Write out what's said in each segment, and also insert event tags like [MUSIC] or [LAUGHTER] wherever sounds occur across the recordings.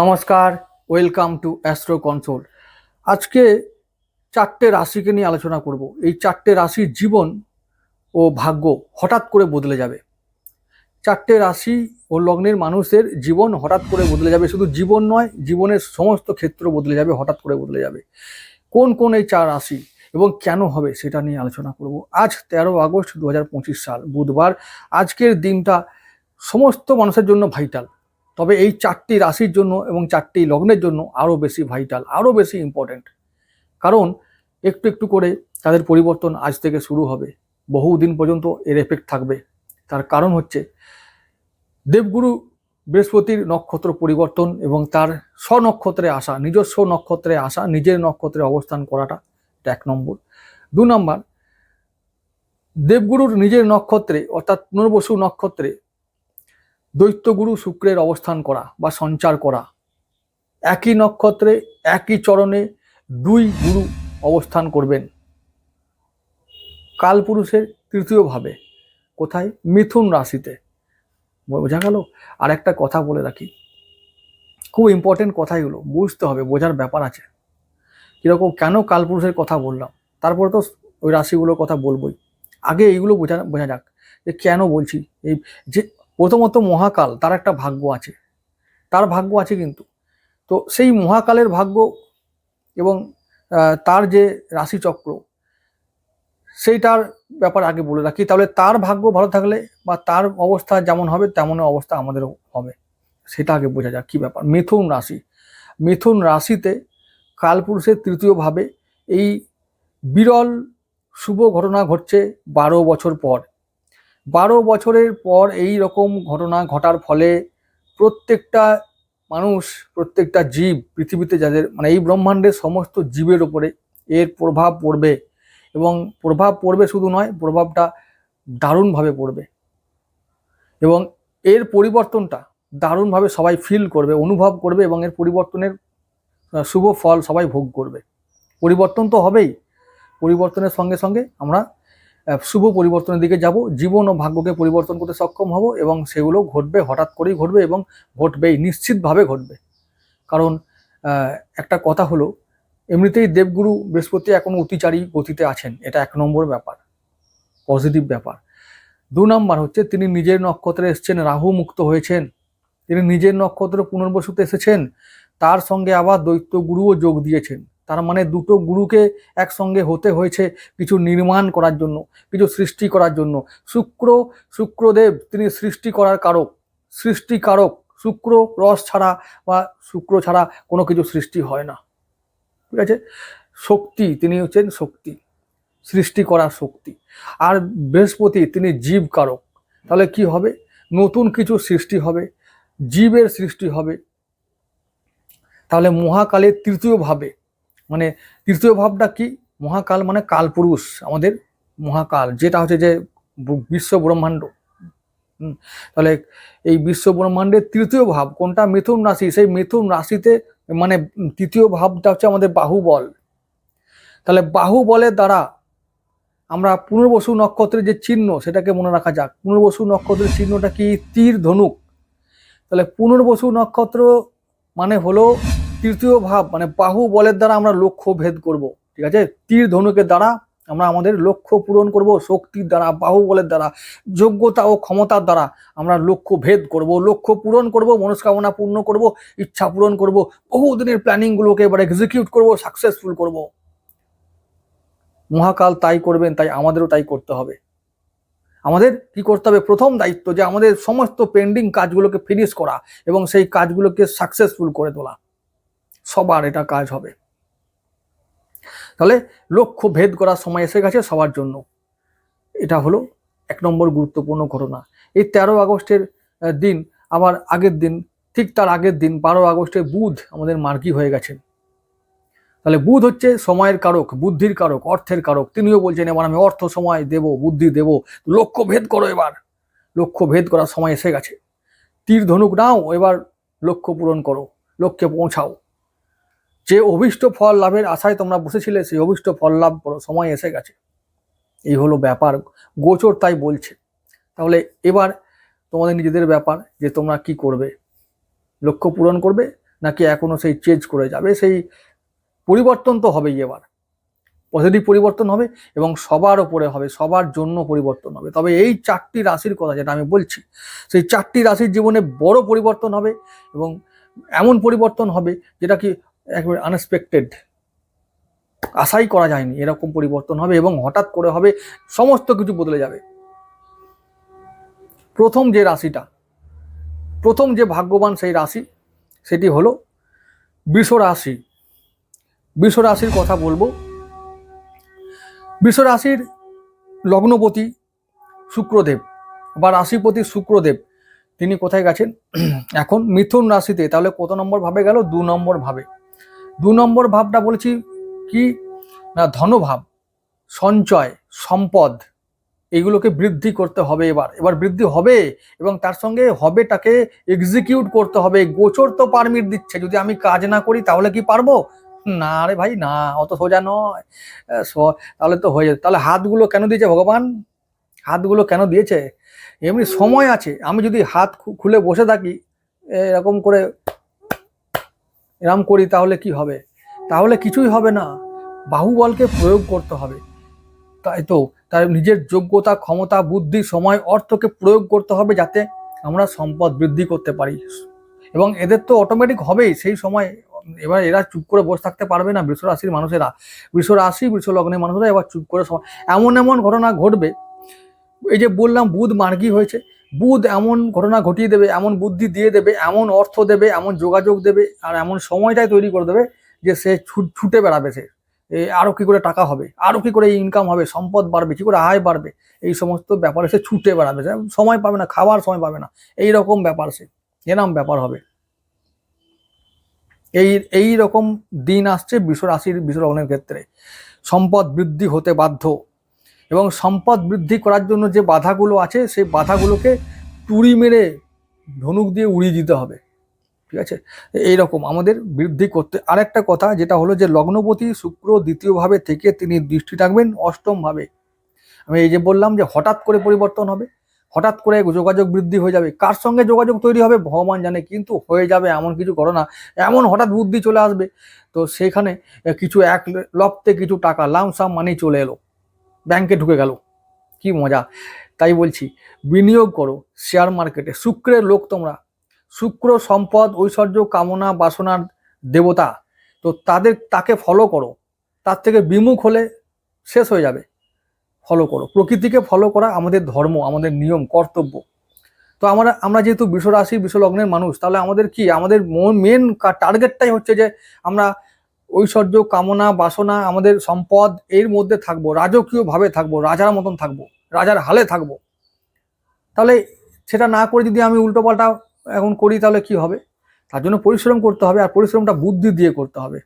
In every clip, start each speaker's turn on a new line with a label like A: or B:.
A: নমস্কার, welcome to astro console. আজকে চারটে রাশিকে নিয়ে আলোচনা করব। এই চারটে রাশির জীবন ও ভাগ্য হঠাৎ করে বদলে যাবে। চারটে রাশি ও লগ্নের মানুষের জীবন হঠাৎ করে বদলে যাবে। শুধু জীবন নয়, জীবনের সমস্ত ক্ষেত্র বদলে যাবে, হঠাৎ করে বদলে যাবে। কোন কোন এই চার রাশি এবং কেন হবে সেটা নিয়ে আলোচনা করব। আজ তেরো আগস্ট দু হাজার পঁচিশ সাল, বুধবার। আজকের দিনটা সমস্ত মানুষের জন্য ভাইটাল তবে এই চারটি রাশির জন্য এবং চারটি লগ্নের জন্য আরও বেশি ভাইটাল আরও বেশি ইম্পর্ট্যান্ট কারণ একটু একটু করে তাদের পরিবর্তন আজ থেকে শুরু হবে। বহুদিন পর্যন্ত এর এফেক্ট থাকবে। তার কারণ হচ্ছে দেবগুরু বৃহস্পতির নক্ষত্র পরিবর্তন এবং তার স্বনক্ষত্রে আসা, নিজস্ব নক্ষত্রে আসা, নিজের নক্ষত্রে অবস্থান করাটা এক নম্বর। দু নম্বর, দেবগুরুর নিজের নক্ষত্রে অর্থাৎ পুনর্বসু নক্ষত্রে দৈত্যগুরু শুক্রের অবস্থান করা বা সঞ্চার করা। একই নক্ষত্রে, একই চরণে দুই গুরু অবস্থান করবেন। কালপুরুষের তৃতীয় ভাবে, কোথায়? মিথুন রাশিতে। বোঝা গেল? আর একটা কথা বলে রাখি। খুব ইম্পর্টেন্ট কথাই হলো বুঝতে হবে, বোঝার ব্যাপার আছে। কীরকম, কেন কালপুরুষের কথা বললাম? তারপরে তো ওই রাশিগুলোর কথা বলবোই। আগে এইগুলো বোঝা বোঝা যাক যে কেন বলছি? এই যে প্রথমত মহাকাল, তার একটা ভাগ্য আছে। তার ভাগ্য আছে কিন্তু। তো সেই মহাকালের ভাগ্য এবং তার যে রাশিচক্র, সেইটার ব্যাপার আগে বলে রাখি। তাহলে তার ভাগ্য ভালো থাকলে বা তার অবস্থা যেমন হবে তেমন অবস্থা আমাদেরও হবে। সেটা আগে বোঝা যাক, কী ব্যাপার। মিথুন রাশি, মিথুন রাশিতে কালপুরুষের তৃতীয় ভাবে এই বিরল শুভ ঘটনা ঘটছে বারো বছর পর। বারো বছরের পর এই রকম ঘটনা ঘটার ফলে প্রত্যেকটা মানুষ, প্রত্যেকটা জীব পৃথিবীতে যাদের মানে এই ব্রহ্মাণ্ডের সমস্ত জীবের ওপরে এর প্রভাব পড়বে এবং প্রভাব পড়বে শুধু নয়, প্রভাবটা দারুণভাবে পড়বে। এবং এর পরিবর্তনটা দারুণভাবে সবাই ফিল করবে, অনুভব করবে এবং এর পরিবর্তনের শুভ ফল সবাই ভোগ করবে। পরিবর্তন তো হবেই। পরিবর্তনের সঙ্গে সঙ্গে আমরা শুভ পরিবর্তনের দিকে যাব, জীবন ও ভাগ্যকে পরিবর্তন করতে সক্ষম হব এবং সেগুলো ঘটবে, হঠাৎ করেই ঘটবে এবং ঘটবেই, নিশ্চিতভাবে ঘটবে। কারণ একটা কথা হলো, এমনিতেই দেবগুরু বৃহস্পতি এখন অতিচারী গতিতে আছেন, এটা এক নম্বর ব্যাপার, পজিটিভ ব্যাপার। দু নম্বর হচ্ছে, তিনি নিজের নক্ষত্রে এসেছেন, রাহু মুক্ত হয়েছেন, তিনি নিজের নক্ষত্র পুনর্বসুতে এসেছেন, তার সঙ্গে আবার দৈত্য গুরুও যোগ দিয়েছেন। তার মানে দুটো গুরুকে একসঙ্গে হতে হয়েছে কিছু নির্মাণ করার জন্য, কিছু সৃষ্টি করার জন্য। শুক্র, শুক্রদেব, তিনি সৃষ্টি করার কারক। সৃষ্টিকারক শুক্র রস ছাড়া বা শুক্র ছাড়া কোনো কিছু সৃষ্টি হয় না। ঠিক আছে? শক্তি, তিনি হচ্ছেন শক্তি। সৃষ্টি করার শক্তি। আর বৃহস্পতি, তিনি জীব কারক। তাহলে কি হবে? নতুন কিছু সৃষ্টি হবে, জীবের সৃষ্টি হবে। তাহলে মহাকালের তৃতীয় ভাবে মানে তৃতীয় ভাবটা কি? মহাকাল মানে কালপুরুষ, আমাদের মহাকাল, যেটা হচ্ছে যে বিশ্ব ব্রহ্মাণ্ড। তাহলে এই বিশ্ব ব্রহ্মাণ্ডের তৃতীয় ভাব কোনটা? মিথুন রাশি। সেই মিথুন রাশিতে মানে তৃতীয় ভাবটা হচ্ছে আমাদের বাহুবল। তাহলে বাহুবলের দ্বারা আমরা পুনর্বসু নক্ষত্রের যে চিহ্ন, সেটাকে মনে রাখা যাক। পুনর্বসু নক্ষত্রের চিহ্নটা কি? তীর ধনুক। তাহলে পুনর্বসু নক্ষত্র মানে হলো তৃতীয় ভাব মানে বাহু বলের দ্বারা আমরা লক্ষ্য ভেদ করব, ঠিক আছে? তীর ধনুকের দ্বারা আমরা আমাদের লক্ষ্য পূরণ করব, শক্তির দ্বারা, বাহু বলের দ্বারা, যোগ্যতা ও ক্ষমতার দ্বারা আমরা লক্ষ্য ভেদ করব, লক্ষ্য পূরণ করব, মনস্কামনা পূর্ণ করব, ইচ্ছা পূরণ করব, বহুদিনের প্ল্যানিংগুলোকে এবার এক্সিকিউট করব সাকসেসফুল করব। মহাকাল তাই করবেন, তাই আমাদেরও তাই করতে হবে। আমাদের কি করতে হবে? প্রথম দায়িত্ব যে আমাদের সমস্ত পেন্ডিং কাজগুলোকে ফিনিশ করা এবং সেই কাজগুলোকে সাকসেসফুল করে তোলা। সবার এটা কাজ হবে। তাহলে লক্ষ্য ভেদ করার সময় এসে গেছে সবার জন্য। এটা হলো এক নম্বর গুরুত্বপূর্ণ ঘটনা। এই তেরো আগস্টের দিন আবার আগের দিন, ঠিক তার আগের দিন, বারো আগস্টে বুধ আমাদের মার্কি হয়ে গেছেন। তাহলে বুধ হচ্ছে সময়ের কারক, বুদ্ধির কারক, অর্থের কারক। তিনিও বলছেন, এবার আমি অর্থ, সময় দেব, বুদ্ধি দেব। লক্ষ্য ভেদ করো এবার। লক্ষ্য ভেদ করার সময় এসে গেছে। তীর ধনুক নাও, এবার লক্ষ্য পূরণ করো, লক্ষ্যে পৌঁছাও। যে অভিষ্ট ফল লাভের আশায় তোমরা বসেছিলে, সেই অভিষ্ট ফল লাভ সময় এসে গেছে। এই হলো ব্যাপার। গোচর তাই বলছে। তাহলে এবার তোমাদের নিজেদের ব্যাপার যে তোমরা কি করবে? লক্ষ্য পূরণ করবে নাকি এখনও সেই চেঞ্জ করে যাবে? সেই পরিবর্তন তো হবেই এবার। পজিটিভ পরিবর্তন হবে এবং সবার ওপরে হবে, সবার জন্য পরিবর্তন হবে। তবে এই চারটি রাশির কথা যেটা আমি বলছি, সেই চারটি রাশির জীবনে বড় পরিবর্তন হবে এবং এমন পরিবর্তন হবে যেটা কি একবারে আনএক্সপেক্টেড আশাই করা যায়নি, এরকম পরিবর্তন হবে এবং হঠাৎ করে হবে, সমস্ত কিছু বদলে যাবে। প্রথম যে রাশিটা, প্রথম যে ভাগ্যবান সেই রাশি, সেটি হলো বৃষ রাশি। রাশির কথা বলব। বৃষ রাশির লগ্নপতি শুক্রদেব বা রাশিপতি শুক্রদেব, তিনি কোথায় গেছেন? এখন মিথুন রাশিতে, তাহলে কত নম্বর ভাবে গেল? দু নম্বর ভাবে। দু নম্বর ভাবটা বলেছি কি? না, ধনভাব, সঞ্চয়, সম্পদ, এগুলোকে বৃদ্ধি করতে হবে এবার। এবার বৃদ্ধি হবে এবং তার সঙ্গে হবেটাকে এক্সিকিউট করতে হবে। গোচর তো পারমিট দিচ্ছে, যদি আমি কাজ না করি তাহলে কি পারব? না রে ভাই, না, অত সোজা নয়। তাহলে তো হয়ে যাবে। তাহলে হাতগুলো কেন দিয়েছে ভগবান? হাতগুলো কেন দিয়েছে? এমনি সময় আছে। আমি যদি হাত খুলে বসে থাকি, এরকম করে এরম করি তাহলে কি হবে? তাহলে কিছুই হবে না। বাহুবলকে প্রয়োগ করতে হবে। তাই তো তার নিজের যোগ্যতা, ক্ষমতা, বুদ্ধি, সময়, অর্থকে প্রয়োগ করতে হবে যাতে আমরা সম্পদ বৃদ্ধি করতে পারি। এবং এদের তো অটোমেটিক হবেই, সেই সময় এবার এরা চুপ করে বসে থাকতে পারবে না, বৃষ রাশির মানুষেরা। বৃষ রাশি, বৃষ লগ্নের মানুষেরা এবার চুপ করে সময় এমন এমন ঘটনা ঘটবে। এই যে বললাম, বুধ মার্গী হয়েছে। বুধ এমন ঘটনা ঘটিয়ে দেবে, এমন বুদ্ধি দিয়ে দেবে, এমন অর্থ দেবে, এমন যোগাযোগ দেবে, আর এমন সময়টাই তৈরি করে দেবে যে সে ছুট- বেড়াবে সে। এ আরও কি করে টাকা হবে, আরও কি করে ইনকাম হবে, সম্পদ বাড়বে, কী করে আয় বাড়বে, এই সমস্ত ব্যাপারে সে ছুটে বেড়াবে। সে সময় পাবে না, খাবার সময় পাবে না এই রকম ব্যাপার সে, এরম ব্যাপার হবে। এই এই রকম দিন আসছে বিশ্ব রাশির বিশ্ব ক্ষেত্রে। সম্পদ বৃদ্ধি হতে বাধ্য। এবং সম্পদ বৃদ্ধি করার জন্য যে বাধাগুলো আছে, সেই বাধাগুলোকে তুড়ি মেরে ধনুক দিয়ে উড়িয়ে দিতে হবে। ঠিক আছে? এইরকম আমাদের বৃদ্ধি করতে। আরেকটা কথা যেটা হলো যে লগ্নপতি শুক্র দ্বিতীয়ভাবে থেকে তিনি দৃষ্টি রাখবেন অষ্টমভাবে। আমি এই যে বললাম যে হঠাৎ করে পরিবর্তন হবে, হঠাৎ করে যোগাযোগ বৃদ্ধি হয়ে যাবে। কার সঙ্গে যোগাযোগ তৈরি হবে ভগবান জানে, কিন্তু হয়ে যাবে এমন কিছু ঘটনা এমন হঠাৎ বুদ্ধি চলে আসবে। তো সেখানে কিছু এক লপ্তে কিছু টাকা লামসাম মানি চলে এলো। ব্যাংকে ঢুকে গেল। কি মজা। তাই বলছি, বিনিয়োগ করো শেয়ার মার্কেটে শুক্রের লোক তোমরা। শুক্র সম্পদ, ঐশ্বর্য, কামনা, বাসনার দেবতা। তো তাদের, তাকে ফলো করো। তার থেকে বিমুখ হলে শেষ হয়ে যাবে। ফলো করো। প্রকৃতিকে ফলো করা আমাদের ধর্ম, আমাদের নিয়ম, কর্তব্য। তো আমরা আমরা যেহেতু বিশ্বরাশি, বিশ্বলগ্নের মানুষ, তাহলে আমাদের কি? আমাদের মেন টার্গেটটাই হচ্ছে যে আমরা ঐশ্বর্য, কামনা, বাসনা আমাদের সম্পদ এর মধ্যে থাকব রাজকীয় ভাবে থাকব, রাজার মতন থাকব, রাজার হালে থাকব। তাহলে সেটা না করে যদি আমি উল্টোপাল্টা এখন করি তাহলে কি হবে? তার জন্য পরিশ্রম করতে হবে আর পরিশ্রমটা বুদ্ধি দিয়ে করতে হবে।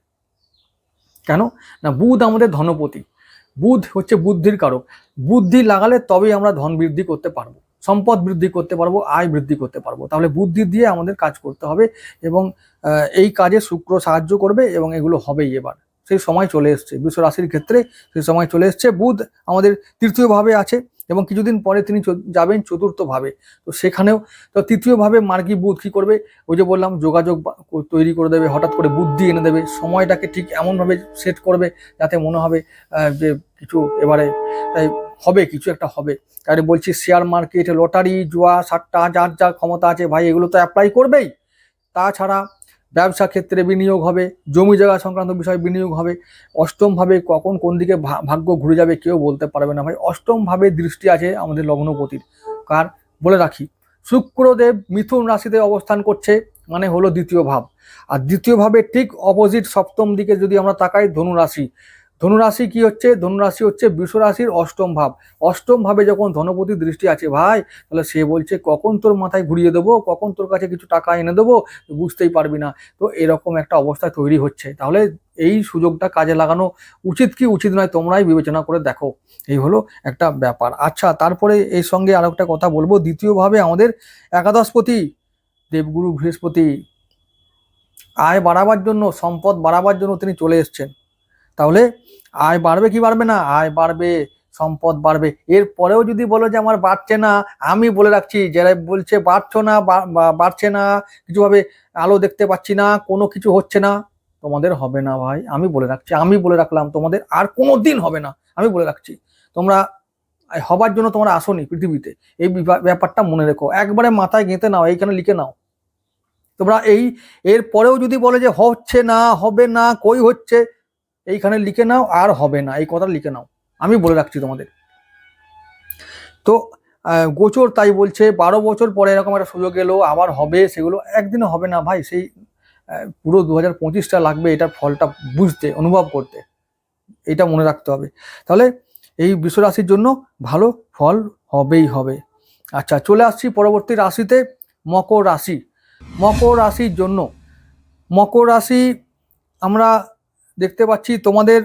A: কেন? না, বুধ আমাদের ধনপতি। বুধ হচ্ছে বুদ্ধির কারক। বুদ্ধি লাগালে তবেই আমরা ধন বৃদ্ধি করতে পারব। সম্পদ বৃদ্ধি করতে পারব, আয় বৃদ্ধি করতে পারব। তাহলে বুদ্ধি দিয়ে আমাদের কাজ করতে হবে এবং এই কাজে শুক্র সাহায্য করবে এবং এগুলো হবেই এবার। সেই সময় চলে এসছে বিশ্ব রাশির ক্ষেত্রে সেই সময় চলে এসছে, বুধ আমাদের তৃতীয়ভাবে আছে এবং কিছুদিন পরে তিনি যাবেন চতুর্থভাবে। তো সেখানেও, তো তৃতীয়ভাবে মার্গী বুধ কি করবে? ওই যে বললাম, যোগাযোগ তৈরি করে দেবে, হঠাৎ করে বুদ্ধি এনে দেবে, সময়টাকে ঠিক এমনভাবে সেট করবে যাতে মনে হবে যে কিছু এবারে, তাই হবে, কিছু একটা হবে। তাই বলছি শেয়ার মার্কেট লটারি জুয়া সাট্টা যার যা ক্ষমতা আছে ভাই, এগুলো তো অ্যাপ্লাই করবেই। তাছাড়া ব্যবসা ক্ষেত্রে বিনিয়োগ হবে, জমি জায়গা সংক্রান্ত বিষয়ে বিনিয়োগ হবে। অষ্টমভাবে কখন কোন দিকে ভাগ্য ঘুরে যাবে কেউ বলতে পারবে না ভাই। অষ্টমভাবে দৃষ্টি আছে আমাদের লগ্নপতির। কার? বলে রাখি, শুক্রদেব মিথুন রাশিতে অবস্থান করছে মানে হলো দ্বিতীয় ভাব। আর দ্বিতীয় ভাবে ঠিক অপোজিট সপ্তম দিকে যদি আমরা তাকাই, ধনু রাশি ধনুরাশি কি হচ্ছে? ধনুরাশি হচ্ছে বিশ্বরাশির অষ্টম ভাব। অষ্টম ভাবে যখন ধনপতির দৃষ্টি আছে, ভাই, তাহলে সে বলছে, কখন তোর মাথায় ঘুরিয়ে দেবো? কখন তোর কাছে কিছু টাকা এনে দেবো? তুই বুঝতেই পারবি না। তো এরকম একটা অবস্থা তৈরি হচ্ছে। তাহলে এই সুযোগটা কাজে লাগানো উচিত কি উচিত নয়, তোমরাই বিবেচনা করে দেখো। এই হলো একটা ব্যাপার। আচ্ছা তারপরে এর সঙ্গে আরও একটা কথা বলব। দ্বিতীয়ভাবে আমাদের একাদশপতি, দেবগুরু বৃহস্পতি, আয় বাড়াবার জন্য, সম্পদ বাড়াবার জন্য তিনি চলে এসছেন। তাহলে আয় বাড়বে কি বাড়বে না? আয় বাড়বে, সম্পদ বাড়বে। এর পরেও যদি বলো যে আমার বাড়ছে না, আমি বলে রাখছি, যারা বলছে বাড়ছো না বাড়ছে না, কিছুভাবে আলো দেখতে পাচ্ছি না, কোনো কিছু হচ্ছে না, তোমাদের হবে না ভাই। আমি বলে রাখছি, আমি বলে রাখলাম, তোমাদের আর কোনো দিন হবে না। আমি বলে রাখছি, তোমরা হবার জন্য তোমরা আসোনি পৃথিবীতে। এই ব্যাপারটা মনে রেখো। একবারে মাথায় গেঁথে নাও, এইখানে লিখে নাও। তোমরা এই এর পরেও যদি বলে যে হচ্ছে না, হবে না, কই হচ্ছে এইখানে লিখে নাও, আর হবে না। এই কথা লিখে নাও। আমি বলে রাখছি তোমাদের। তো গোচর তাই বলছে, বারো বছর পরে এরকম একটা সুযোগ এলো, আবার হবে, সেগুলো একদিনও হবে না ভাই। সেই পুরো দু হাজার পঁচিশটা লাগবে এটার ফলটা বুঝতে, অনুভব করতে। এটা মনে রাখতে হবে। তাহলে এই বিশ্ব রাশির জন্য ভালো ফল হবেই হবে। আচ্ছা চলে আসছি পরবর্তী রাশিতে, মকর রাশি। মকর রাশির জন্য, মকর রাশি আমরা দেখতে পাচ্ছি তোমাদের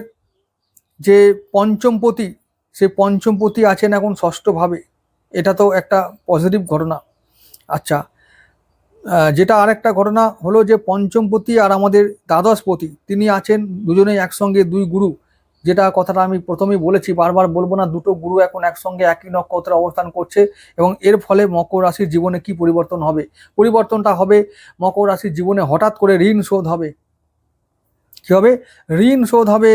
A: যে পঞ্চমপতি সেই পঞ্চমপতি আছেন এখন ষষ্ঠভাবে। এটা তো একটা পজিটিভ ঘটনা। আচ্ছা যেটা আর একটা ঘটনা হলো যে পঞ্চমপতি আর আমাদের দ্বাদশপতি তিনি আছেন দুজনেই একসঙ্গে দুই গুরু, যেটা কথাটা আমি প্রথমেই বলেছি, বারবার বলব না, দুটো গুরু এখন একসঙ্গে একই নক্ষত্রে অবস্থান করছে এবং এর ফলে মকর রাশির জীবনে কি পরিবর্তন হবে? পরিবর্তনটা হবে মকর রাশির জীবনে হঠাৎ করে ঋণ শোধ হবে। কি হবে? ঋণ শোধ হবে।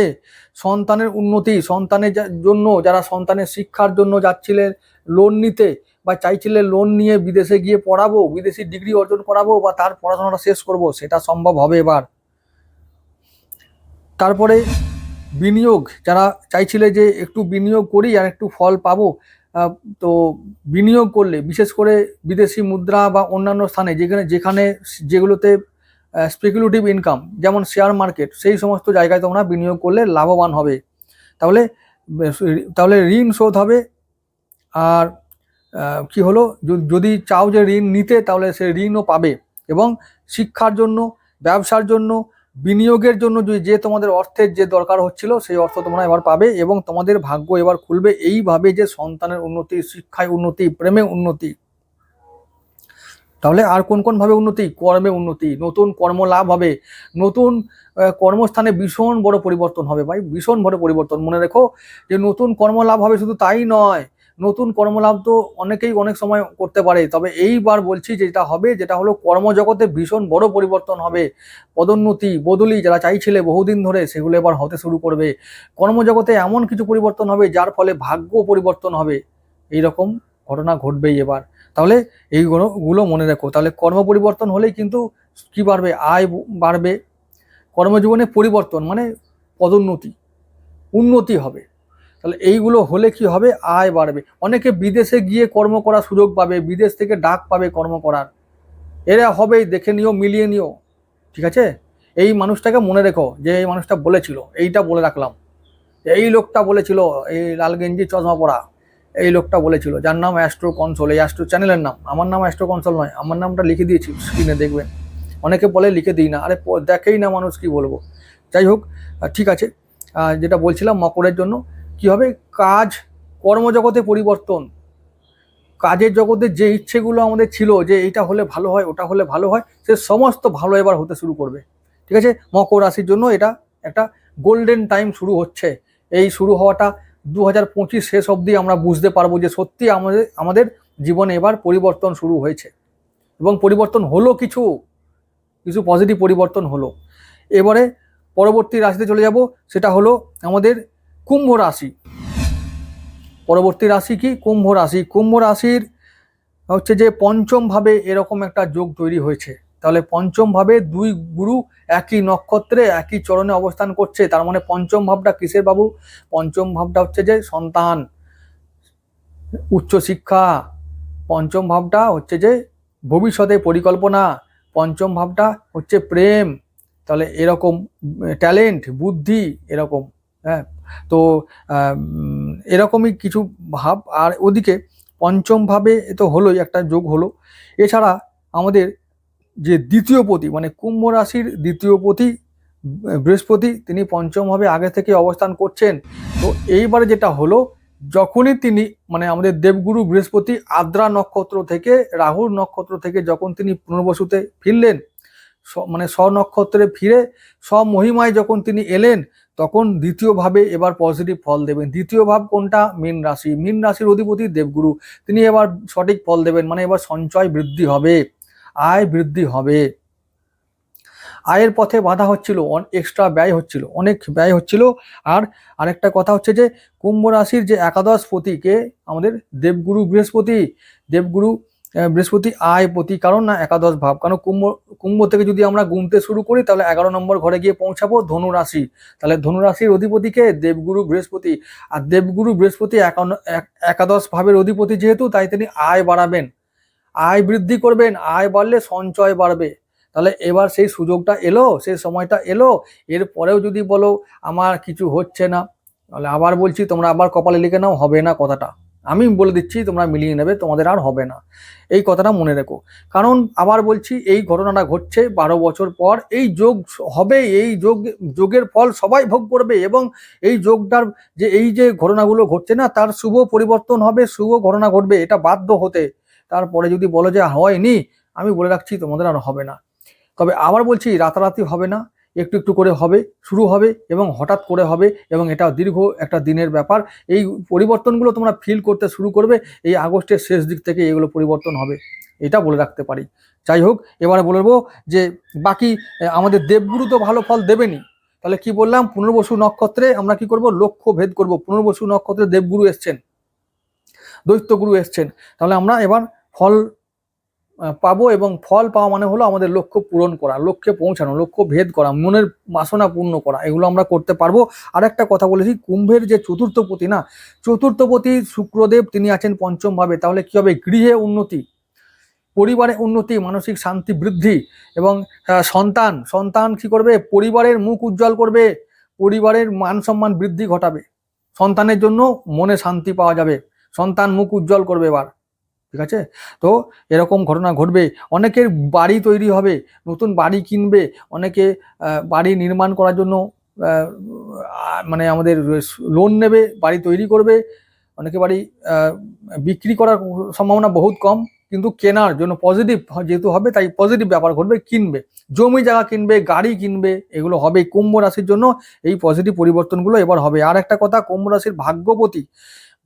A: সন্তানের উন্নতি, সন্তানের জন্য, যারা সন্তানের শিক্ষার জন্য যাচ্ছিলেন লোন নিতে বা চাইছিলেন লোন নিয়ে বিদেশে গিয়ে পড়াবো, বিদেশি ডিগ্রি অর্জন করাবো বা তার পড়াশোনাটা শেষ করব, সেটা সম্ভব হবে এবার। তারপরে বিনিয়োগ, যারা চাইছিলে যে একটু বিনিয়োগ করি আর একটু ফল পাবো তো বিনিয়োগ করলে, বিশেষ করে বিদেশি মুদ্রা বা অন্যান্য স্থানে, যেখানে যেখানে, যেগুলোতে স্পেকুলেটিভ ইনকাম যেমন শেয়ার মার্কেট সেই সমস্ত জায়গায় তোমরা বিনিয়োগ করলে লাভবান হবে। তাহলে তাহলে ঋণ শোধ হবে। আর কি হলো? যদি চাও যে ঋণ নিতে, তাহলে সে ঋণও পাবে। এবং শিক্ষার জন্য, ব্যবসার জন্য, বিনিয়োগের জন্য যে যে তোমাদের অর্থের যে দরকার হচ্ছিল, সেই অর্থ তোমরা এবার পাবে এবং তোমাদের ভাগ্য এবার খুলবে। এইভাবে যে সন্তানের উন্নতি, শিক্ষায় উন্নতি, প্রেমে উন্নতি। তাহলে আর কোন কোন ভাবে উন্নতি? কর্মে উন্নতি। নতুন কর্ম লাভ হবে। নতুন কর্মস্থানে ভীষণ বড় পরিবর্তন হবে ভাই। ভীষণ বড় পরিবর্তন। মনে রেখো যে নতুন কর্মলাভ হবে শুধু তাই নয়, নতুন কর্মলাভ তো অনেকেই অনেক সময় করতে পারে। তবে এইবার বলছি যেটা হবে, যেটা হলো কর্মজগতে ভীষণ বড় পরিবর্তন হবে। পদোন্নতি, বদলি যারা চাইছিলে বহুদিন ধরে, সেগুলো এবার হতে শুরু করবে। কর্মজগতে এমন কিছু পরিবর্তন হবে, যার ফলে ভাগ্য পরিবর্তন হবে। এইরকম ঘটনা ঘটবেই এবার। তাহলে এইগুলো, গুলো মনে রেখো। তাহলে কর্ম পরিবর্তন হলেই কিন্তু কি বাড়বে? আয় বাড়বে। কর্মজীবনে পরিবর্তন মানে পদোন্নতি, উন্নতি হবে। তাহলে এইগুলো হলে কি হবে? আয় বাড়বে। অনেকে বিদেশে গিয়ে কর্ম করার সুযোগ পাবে, বিদেশ থেকে ডাক পাবে কর্ম করার। এরা হবেই, দেখে নিও, মিলিয়ে নিও। ঠিক আছে? এই মানুষটাকে মনে রেখো যে এই মানুষটা বলেছিল, এইটা বলে রাখলাম। এই লোকটা বলেছিল, এই লাল গেঞ্জি চশমা পরা। এই লোকটা বলেছিল। যার নাম অ্যাস্ট্রো কনসোল এই অ্যাস্ট্রো চ্যানেলের নাম। আমার নাম অ্যাস্ট্রো কনসোল নয়, আমার নামটা লিখে দিয়েছি স্ক্রিনে দেখবেন। অনেকে বলে লিখে দিই না, আরে দেখেই না মানুষ কি বলব। যাই হোক ঠিক আছে। যেটা বলছিলাম মকরের জন্য, কি হবে? কাজ, কর্মজগতে পরিবর্তন। কাজের জগতে যে ইচ্ছেগুলো আমাদের ছিল, যে এইটা হলে ভালো হয়, ওটা হলে ভালো হয়, সে সমস্ত ভালো এবার হতে শুরু করবে। ঠিক আছে? মকর রাশির জন্য এটা একটা গোল্ডেন টাইম শুরু হচ্ছে। এই শুরু হওয়াটা দু হাজার পঁচিশ শেষ অবধি আমরা বুঝতে পারব যে সত্যি আমাদের আমাদের জীবনে এবার পরিবর্তন শুরু হয়েছে। এবং পরিবর্তন হলো কিছু কিছু পজিটিভ পরিবর্তন হলো। এবারে পরবর্তী রাশিতে চলে যাব, সেটা হলো আমাদের কুম্ভ রাশি। পরবর্তী রাশি কি? কুম্ভ রাশি। কুম্ভ রাশির হচ্ছে যে পঞ্চম ভাবে এরকম একটা যোগ তৈরি হয়েছে। তাহলে পঞ্চম ভাবে দুই গুরু একই নক্ষত্রে, একই চরণে অবস্থান করছে। তার মানে পঞ্চম ভাবটা কিসের বাবু? পঞ্চম ভাবটা হচ্ছে যে সন্তান উচ্চশিক্ষা পঞ্চম ভাবটা হচ্ছে যে ভবিষ্যতে পরিকল্পনা। পঞ্চম ভাবটা হচ্ছে প্রেম। তাহলে এরকম, ট্যালেন্ট, বুদ্ধি এরকম হ্যাঁ? তো এরকমই কিছু ভাব। আর ওদিকে পঞ্চম ভাবে এ তো হলোই, একটা যোগ হলো। এছাড়া আমাদের যে দ্বিতীয় পতি মানে কুম্ভ রাশির দ্বিতীয় পতি বৃহস্পতি, তিনি পঞ্চমভাবে আগে থেকে অবস্থান করছেন। তো এইবারে যেটা হলো, যখনই তিনি মানে আমাদের দেবগুরু বৃহস্পতি আদ্রা নক্ষত্র থেকে, রাহুর নক্ষত্র থেকে যখন তিনি পুনর্বসুতে ফিরলেন, স- মানে স্বনক্ষত্রে ফিরে, স্বমহিমায় যখন তিনি এলেন, তখন দ্বিতীয়ভাবে এবার পজিটিভ ফল দেবেন। দ্বিতীয় ভাব কোনটা? মীন রাশি। মীন রাশির অধিপতি দেবগুরু। তিনি এবার সঠিক ফল দেবেন মানে এবার সঞ্চয় বৃদ্ধি হবে। আয় বৃদ্ধি হবে। আয়ের পথে বাধা হচ্ছিল এক্সট্রা ব্যয় হচ্ছিল, অনেক ব্যয় হচ্ছিল। আর আরেকটা কথা হচ্ছে যে, কুম্ভ রাশির যে একাদশ পতিকে আমাদের দেবগুরু বৃহস্পতি দেবগুরু বৃহস্পতি আয় পতি, কারণ না একাদশ ভাব। কারণ কুম্ভ কুম্ভ থেকে যদি আমরা গুনতে শুরু করি, তাহলে এগারো নম্বর ঘরে গিয়ে পৌঁছাবো ধনু রাশি। তাহলে ধনু রাশির অধিপতিকে দেবগুরু বৃহস্পতি। আর দেবগুরু বৃহস্পতি একাদশ ভাবের অধিপতি যেহেতু, তাই তিনি আয় বাড়াবেন। আয় বৃদ্ধি করবেন, আয় বাড়লে সঞ্চয় বাড়বে। তাহলে এবার সেই সুযোগটা এলো, সেই সময়টা এলো, এরপরেও যদি বলো আমার কিছু হচ্ছে না, তাহলে আবার বলছি তোমরা আবার কপালে লিখে নাও, হবে না কথাটা। আমি বলে দিচ্ছি, তোমরা মিলিয়ে নেবে, তোমাদের আর হবে না। এই কথাটা মনে রেখো। কারণ আবার বলছি, এই ঘটনাটা ঘটছে বারো বছর পর, এই যোগ হবে, এই যোগ, যোগের ফল সবাই ভোগ করবে এবং এই যোগটার যে, এই যে ঘটনাগুলো ঘটছে না, তার শুভ পরিবর্তন হবে, শুভ ঘটনা ঘটবে, এটা বাধ্য হতে। তারপরে যদি বলো যে হয়নি, আমি বলে রাখছি তোমাদের আর হবে না। তবে আবার বলছি রাতারাতি হবে না, একটু একটু করে হবে, শুরু হবে এবং হঠাৎ করে হবে এবং এটা দীর্ঘ একটা দিনের ব্যাপার। এই পরিবর্তনগুলো তোমরা ফিল করতে শুরু করবে, এই আগস্টের শেষ দিক থেকে এগুলো পরিবর্তন হবে, এটা বলে রাখতে পারি। যাই হোক, এবারে বলব যে বাকি, আমাদের দেবগুরু তো ভালো ফল দেবেনি তাহলে কি বললাম? পুনর্বসু নক্ষত্রে আমরা কি করব? লক্ষ্য ভেদ করব। পুনর্বসু নক্ষত্রে দেবগুরু এসছেন। দৈত্যগুরু এসছেন। তাহলে আমরা এবার ফল পাবো এবং ফল পাওয়া মানে হলো আমাদের লক্ষ্য পূরণ করা, লক্ষ্যে পৌঁছানো, লক্ষ্য ভেদ করা, মনের বাসনা পূর্ণ করা, এগুলো আমরা করতে পারব। আর একটা কথা বলেছি, কুম্ভের যে চতুর্থপতি না, চতুর্থপতি শুক্রদেব তিনি আছেন পঞ্চম ভাবে, তাহলে কি হবে? গৃহে উন্নতি, পরিবারে উন্নতি, মানসিক শান্তি বৃদ্ধি এবং সন্তান সন্তান কি করবে? পরিবারের মুখ উজ্জ্বল করবে, পরিবারের মান সম্মান বৃদ্ধি ঘটাবে, সন্তানের জন্য মনে শান্তি পাওয়া যাবে। সন্তান মুখ উজ্জ্বল করবে এবার, ঠিক আছে? তো এরকম ঘটনা ঘটবে। অনেকের বাড়ি তৈরি হবে, নতুন বাড়ি কিনবে, অনেকে বাড়ি নির্মাণ করার জন্য মানে আমাদের লোন নেবে, বাড়ি তৈরি করবে। অনেকে বাড়ি বিক্রি করার সম্ভাবনা বহুত কম, কিন্তু কেনার জন্য পজিটিভ যেহেতু হবে, তাই পজিটিভ ব্যাপার ঘটবে, কিনবে। জমি জায়গা কিনবে, গাড়ি কিনবে, এগুলো হবে। কুম্ভ রাশির জন্য এই পজিটিভ পরিবর্তনগুলো এবার হবে। আর একটা কথা, কুম্ভ রাশির ভাগ্যপতি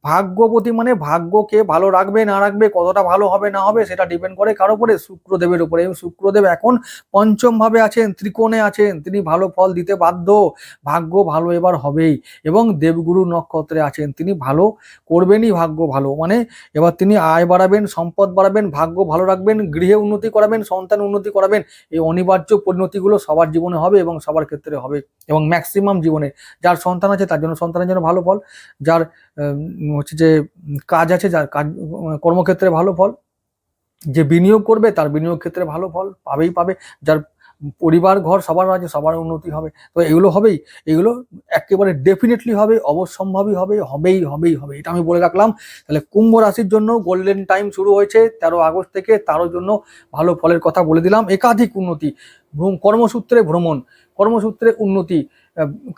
A: ভাগ্যপতি মানে ভাগ্যকে ভালো রাখবে, না রাখবে, কতটা ভালো হবে, না হবে, সেটা ডিপেন্ড করে কার উপরে? শুক্রদেবের উপরে। এবং শুক্রদেব এখন পঞ্চম ভাবে আছেন, ত্রিকোণে আছেন, তিনি ভালো ফল দিতে বাধ্য। ভাগ্য ভালো এবার হবেই। এবং দেবগুরু নক্ষত্রে আছেন, তিনি ভালো করবেনই ভাগ্য ভালো। মানে এবার তিনি আয় বাড়াবেন, সম্পদ বাড়াবেন, ভাগ্য ভালো রাখবেন, গৃহে উন্নতি করাবেন, সন্তান উন্নতি করাবেন, এই অনিবার্য পরিণতিগুলো সবার জীবনে হবে এবং সবার ক্ষেত্রে হবে। এবং ম্যাক্সিমাম জীবনে। যার সন্তান আছে, তার জন্য সন্তানের জন্য ভালো ফল। যার হচ্ছে যে কাজ আছে যার কাজ, কর্মক্ষেত্রে ভালো ফল। যে বিনিয়োগ করবে তার বিনিয়োগ ক্ষেত্রে ভালো ফল পাবেই পাবে। যার পরিবার, ঘর সবার আছে, সবার উন্নতি হবে। তো এগুলো হবেই। এগুলো একেবারে ডেফিনেটলি হবে অবশ্যম্ভাবী হবে, হবেই হবেই হবে এটা আমি বলে রাখলাম। তাহলে কুম্ভ রাশির জন্য গোল্ডেন টাইম শুরু হয়েছে, তেরো আগস্ট থেকে তারও জন্য ভালো ফলের কথা বলে দিলাম। একাধিক উন্নতি। কর্মসূত্রে ভ্রমণ। কর্মসূত্রে উন্নতি।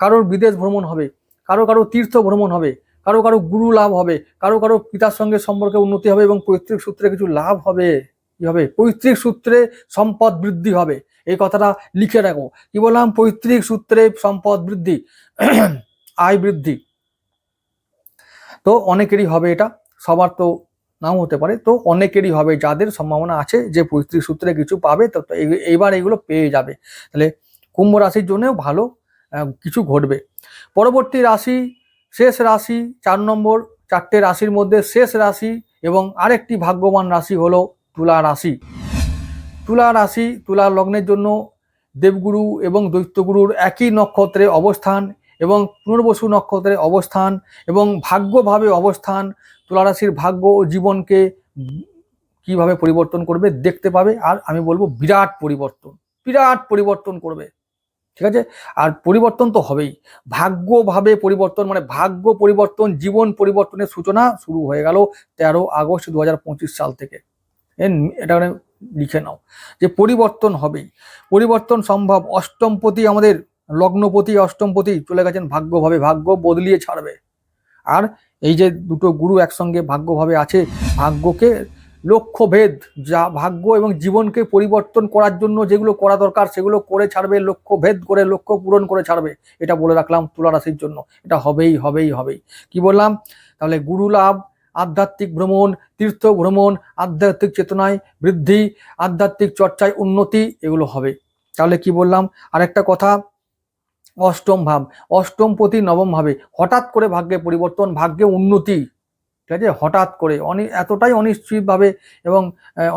A: কারোর বিদেশ ভ্রমণ হবে। কারও কারও তীর্থ ভ্রমণ হবে। কারও কারও গুরু লাভ হবে, কারও কারও পিতার সঙ্গে সম্পর্কে উন্নতি হবে এবং পৈতৃক সূত্রে কিছু লাভ হবে। কি হবে? পৈতৃক সূত্রে সম্পদ বৃদ্ধি হবে। এই কথাটা লিখে রাখো। কি বললাম? পৈতৃক সূত্রে সম্পদ বৃদ্ধি, [CLEARS THROAT] আয় বৃদ্ধি। তো অনেকেরই হবে এটা। সবার তো নাও হতে পারে। তো অনেকেরই হবে যাদের সম্ভাবনা আছে যে পৈতৃক সূত্রে কিছু পাবে, তো তো এই- এইবার এগুলো পেয়ে যাবে। তাহলে কুম্ভ রাশির জন্যও ভালো কিছু ঘটবে। পরবর্তী রাশি শেষ রাশি চার নম্বর, চারটে রাশির মধ্যে শেষ রাশি এবং আরেকটি ভাগ্যবান রাশি হলো তুলা রাশি। তুলা রাশি, তুলা লগ্নের জন্য দেবগুরু এবং দৈত্যগুরুর একই নক্ষত্রে অবস্থান এবং পুনর্বসু নক্ষত্রে অবস্থান এবং ভাগ্যভাবে অবস্থান। তুলা রাশির ভাগ্য ও জীবনকে কীভাবে পরিবর্তন করবে দেখতে পাবে আর আমি বলব বিরাট পরিবর্তন বিরাট পরিবর্তন করবে। ঠিক আছে? আর পরিবর্তন তো হবেই। ভাগ্যভাবে পরিবর্তন মানে ভাগ্য পরিবর্তন, জীবন পরিবর্তনের সূচনা শুরু হয়ে গেল তেরো আগস্ট দু হাজার পঁচিশ সাল থেকে। এটা মানে লিখে নাও। যে পরিবর্তন হবেই। পরিবর্তন সম্ভব। অষ্টমপতি আমাদের, লগ্নপতি অষ্টমপতি চলে গেছেন ভাগ্যভাবে। ভাগ্য বদলিয়ে ছাড়বে। আর এই যে দুটো গুরু একসঙ্গে ভাগ্যভাবে আছে, ভাগ্যকে লক্ষ্যভেদ, যা ভাগ্য এবং জীবনকে পরিবর্তন করার জন্য যেগুলো করা দরকার সেগুলো করে ছাড়বে, লক্ষ্যভেদ করে, লক্ষ্য পূরণ করে ছাড়বে। এটা বলে রাখলাম তুলা রাশির জন্য। এটা হবেই হবেই হবেই। কি বললাম? তাহলে গুরু লাভ, আধ্যাত্মিক ভ্রমণ, তীর্থ ভ্রমণ, আধ্যাত্মিক চেতনায় বৃদ্ধি, আধ্যাত্মিক চর্চায় উন্নতি, এগুলো হবে। তাহলে কি বললাম? আরেকটা কথা, অষ্টম ভাব। অষ্টম প্রতি নবম ভাবে হঠাৎ করে ভাগ্যে পরিবর্তন, ভাগ্যে উন্নতি। ঠিক আছে? হঠাৎ করে অনি, এতটাই অনিশ্চিতভাবে এবং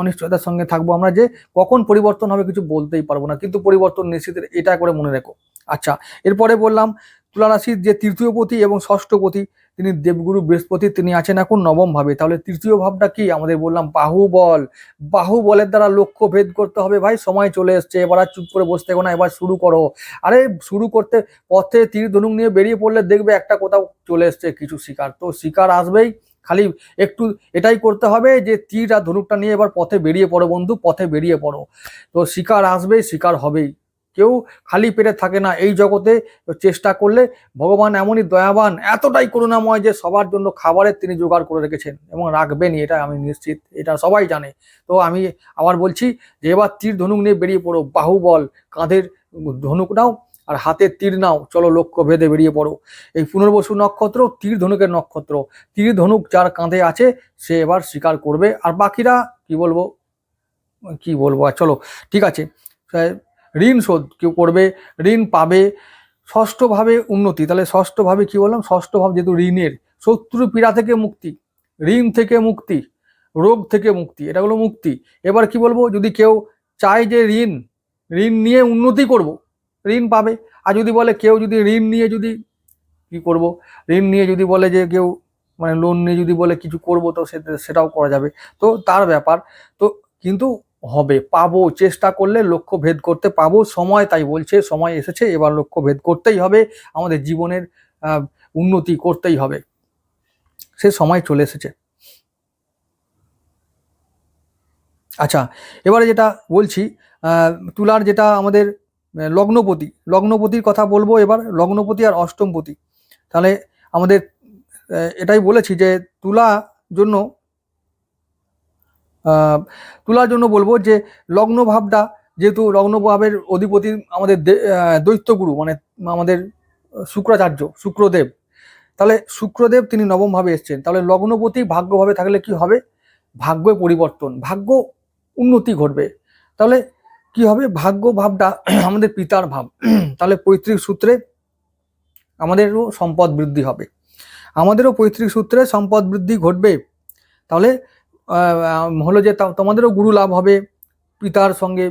A: অনিশ্চয়তার সঙ্গে থাকব আমরা যে কখন পরিবর্তন হবে কিছু বলতেই পারব না। কিন্তু পরিবর্তন নিশ্চিত এটা করে মনে রেখো। আচ্ছা এরপরে বললাম তুলা রাশির যে তৃতীয় পতি এবং ষষ্ঠ পতি, তিনি দেবগুরু বৃহস্পতি, তিনি আছেন এখন নবম ভাবে তাহলে তৃতীয় ভাবটা কি? আমাদের বললাম বাহুবল বাহুবলের দ্বারা লক্ষ্য ভেদ করতে হবে ভাই, সময় চলে এসছে। এবার আর চুপ করে বসতে না, এবার শুরু করো। আরে শুরু করতে, পথে তীর ধনুক নিয়ে বেরিয়ে পড়লে দেখবে একটা কোথাও চলে এসছে কিছু শিকার। তো শিকার আসবেই। খালি একটু এটাই করতে হবে যে তীর আর ধনুকটা নিয়ে এবার পথে বেরিয়ে পড়ো বন্ধু, পথে বেরিয়ে পড়ো। তো শিকার আসবেই, শিকার হবেই। কেউ খালি পেটে থাকে না এই জগতে। চেষ্টা করলে ভগবান এমনই দয়াবান, এতটাই করুণাময় যে সবার জন্য খাবারের তিনি জোগাড় করে রেখেছেন এবং রাখবেনই এটা আমি নিশ্চিত, এটা সবাই জানে। তো আমি আবার বলছি যে এবার তীর ধনুক নিয়ে বেরিয়ে পড়ো, বাহুবল, কাঁধের ধনুক নাও। আর হাতে তীর নাও। চলো লক্ষ্য ভেদে বেরিয়ে পড়ো। এই পুনর্বসু নক্ষত্র তীর ধনুকের নক্ষত্র। তীর ধনুক যার কাঁধে আছে, সে এবার স্বীকার করবে। আর বাকিরা, কি বলব? কি বলব? আর চলো, ঠিক আছে। ঋণ শোধ কেউ করবে, ঋণ পাবে। ষষ্ঠভাবে উন্নতি। তাহলে ষষ্ঠভাবে কি বললাম? ষষ্ঠ ভাব যেহেতু ঋণের। শত্রু পীড়া থেকে মুক্তি, ঋণ থেকে মুক্তি, রোগ থেকে মুক্তি, এটা হলো মুক্তি। এবার কি বলব? যদি কেউ চায় যে ঋণ ঋণ নিয়ে উন্নতি করব ঋণ পাবে। আর যদি বলে কেউ যদি ঋণ নিয়ে যদি কি করব? ঋণ নিয়ে যদি বলে যে কেউ মানে লোন নিয়ে যদি বলে কিছু করব, তো সেটাও করা যাবে। তো তার ব্যাপার। তো কিন্তু হবে, পাবো, চেষ্টা করলে লক্ষ্য ভেদ করতে পাবো। সময় তাই বলছে, সময় এসেছে, এবার লক্ষ্য ভেদ করতেই হবে। আমাদের জীবনের উন্নতি করতেই হবে। সে সময় চলে এসেছে। আচ্ছা এবারে যেটা বলছি তুলার যেটা আমাদের লগ্নপতি। লগ্নপতির কথা বলব এবার, লগ্নপতি আর অষ্টমপতি। তাহলে আমাদের এটাই বলেছি যে তুলা জন্য তুলার জন্য বলব যে লগ্ন ভাবটা যেহেতু লগ্ন ভাবের অধিপতি আমাদের দৈত্যগুরু মানে আমাদের শুক্রাচার্য, শুক্রদেব। তাহলে শুক্রদেব তিনি নবমভাবে এসছেন। তাহলে লগ্নপতি ভাগ্যভাবে থাকলে কি হবে? ভাগ্য পরিবর্তন, ভাগ্য উন্নতি ঘটবে। তাহলে কি হবে? ভাগ্য ভাবটা [CLEARS THROAT] আমাদের পিতার ভাব। [CLEARS THROAT] তাহলে পৈতৃক সূত্রে আমাদেরও সম্পদ বৃদ্ধি হবে। আমাদেরও পৈতৃক সূত্রে সম্পদ বৃদ্ধি ঘটবে। তাহলে হলো যে তোমাদেরও গুরু লাভ হবে, পিতার সঙ্গে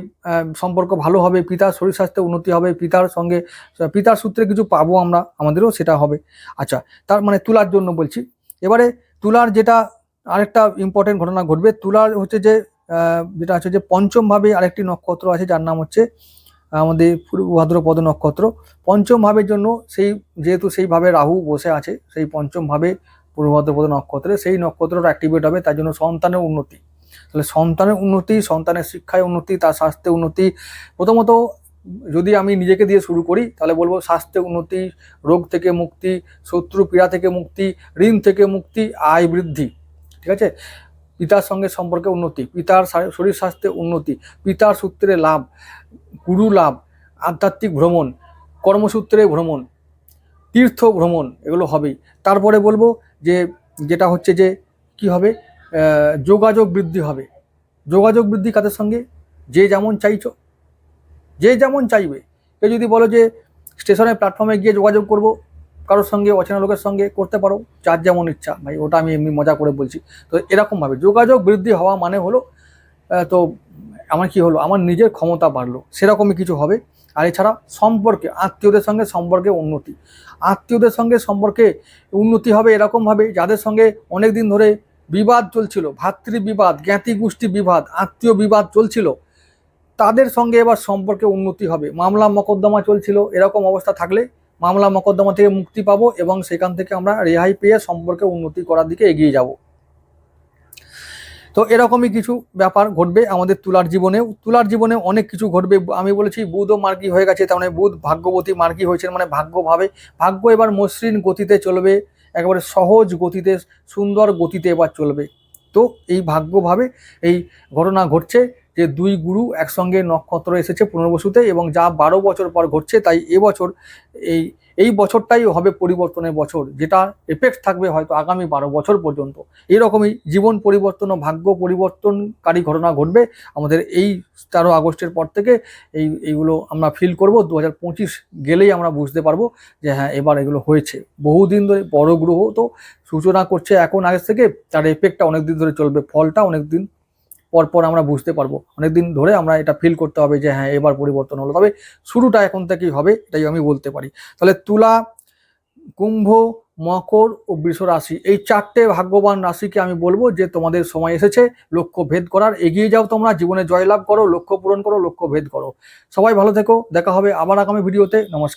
A: সম্পর্ক ভালো হবে, পিতার শরীর স্বাস্থ্যে উন্নতি হবে, পিতার সঙ্গে পিতার সূত্রে কিছু পাবো আমরা, আমাদেরও সেটা হবে। আচ্ছা তার মানে তুলার জন্য বলছি। এবারে তুলার যেটা আরেকটা ইম্পর্টেন্ট ঘটনা ঘটবে, তুলার হচ্ছে যে যেটা আছে যে পঞ্চম ভাবে আরেকটি নক্ষত্র আছে, যার নাম হচ্ছে আমাদের ভাদ্রপদ নক্ষত্র। পঞ্চম ভাবের জন্য সেই, যেহেতু সেইভাবে রাহু বসে আছে, সেই পঞ্চম ভাবে পূর্ব ভাদ্রপদ নক্ষত্রে সেই নক্ষত্রটা অ্যাক্টিভেট হবে, তার জন্য সন্তানের উন্নতি। তাহলে সন্তানের উন্নতি, সন্তানের শিক্ষায় উন্নতি, তার স্বাস্থ্যে উন্নতি। প্রথমত, যদি আমি নিজেকে দিয়ে শুরু করি, তাহলে বলব স্বাস্থ্যে উন্নতি, রোগ থেকে মুক্তি, শত্রু পীড়া থেকে মুক্তি, ঋণ থেকে মুক্তি, আয় বৃদ্ধি। ঠিক আছে? পিতার সঙ্গে সম্পর্কে উন্নতি, পিতার শরীর স্বাস্থ্যে উন্নতি, পিতার সূত্রে লাভ, গুরু লাভ, আধ্যাত্মিক ভ্রমণ, কর্মসূত্রে ভ্রমণ, তীর্থ ভ্রমণ এগুলো হবেই। তারপরে বলব যে, যেটা হচ্ছে যে, কি হবে? যোগাযোগ বৃদ্ধি হবে। যোগাযোগ বৃদ্ধি কাদের সঙ্গে? যে যেমন চাইছ। যে যেমন চাইবে। কেউ যদি বলো যে, স্টেশনের প্ল্যাটফর্মে গিয়ে যোগাযোগ করব কারোর সঙ্গে অচেনা লোকের সঙ্গে করতে পারো, যার যেমন ইচ্ছা, ভাই, ওটা আমি এমনি মজা করে বলছি। তো এরকমভাবে যোগাযোগ বৃদ্ধি হওয়া মানে হলো তো আমার কি হলো, আমার নিজের ক্ষমতা বাড়লো, সেরকমই কিছু হবে। আর এছাড়া সম্পর্কে, আত্মীয়দের সঙ্গে সম্পর্কে উন্নতি। আত্মীয়দের সঙ্গে সম্পর্কে উন্নতি হবে এরকমভাবে, যাদের সঙ্গে অনেক দিন ধরে বিবাদ চলছিল ভাতৃ বিবাদ জ্ঞাতি গোষ্ঠী বিবাদ, আত্মীয় বিবাদ চলছিল, তাদের সঙ্গে এবার সম্পর্কে উন্নতি হবে। মামলা মকদ্দমা চলছিল, এরকম অবস্থা থাকলে মামলা মকদ্দমা থেকে মুক্তি পাবো এবং সেখান থেকে আমরা রেহাই পেয়ে সম্পর্কে উন্নতি করার দিকে এগিয়ে যাব। তো এরকমই কিছু ব্যাপার ঘটবে আমাদের তুলার জীবনেও তুলার জীবনে অনেক কিছু ঘটবে। আমি বলেছি বুধও মার্কি হয়ে গেছে, তার মানে বুধ ভাগ্যবতী মার্কি হয়েছেন মানে ভাগ্যভাবে ভাগ্য এবার মসৃণ গতিতে চলবে, একেবারে সহজ গতিতে, সুন্দর গতিতে এবার চলবে। তো এই ভাগ্যভাবে এই ঘটনা ঘটছে। যে দুই গুরু একসঙ্গে নক্ষত্র এসেছে পুনর্বসুতে এবং যা বারো বছর পর ঘটছে, তাই এবছর এই এই বছরটাই হবে পরিবর্তনের বছর, যেটা এফেক্ট থাকবে হয়তো আগামী বারো বছর পর্যন্ত। এরকমই জীবন পরিবর্তন ও ভাগ্য পরিবর্তনকারী ঘটনা ঘটবে আমাদের এই তেরো আগস্টের পর থেকে। এই, এইগুলো আমরা ফিল করব দু হাজার পঁচিশ গেলেই আমরা বুঝতে পারব যে হ্যাঁ এবার এগুলো হয়েছে। বহুদিন ধরে বড় গ্রহ তো সূচনা করছে, এখন আগের থেকে তার এফেক্টটা অনেক দিন ধরে চলবে, ফলটা অনেক দিন পর পর আমরা বুঝতে পারব। অনেক দিন ধরে আমরা এটা ফিল করতে হবে যে হ্যাঁ এবার পরিবর্তন হলো। তবে শুরুটা এখন থেকেই হবে, এটাই আমি বলতে পারি। তাহলে তুলা, কুম্ভ, মকর ও বৃষ রাশি, এই চারটে ভাগ্যবান রাশিকে আমি বলব যে তোমাদের সময় এসেছে, লক্ষ্য ভেদ করার। এগিয়ে যাও তোমরা, জীবনে জয়লাভ করো, লক্ষ্য পূরণ করো, লক্ষ্য ভেদ করো। সবাই ভালো থেকো, দেখা হবে আবার আগামী ভিডিওতে নমস্কার।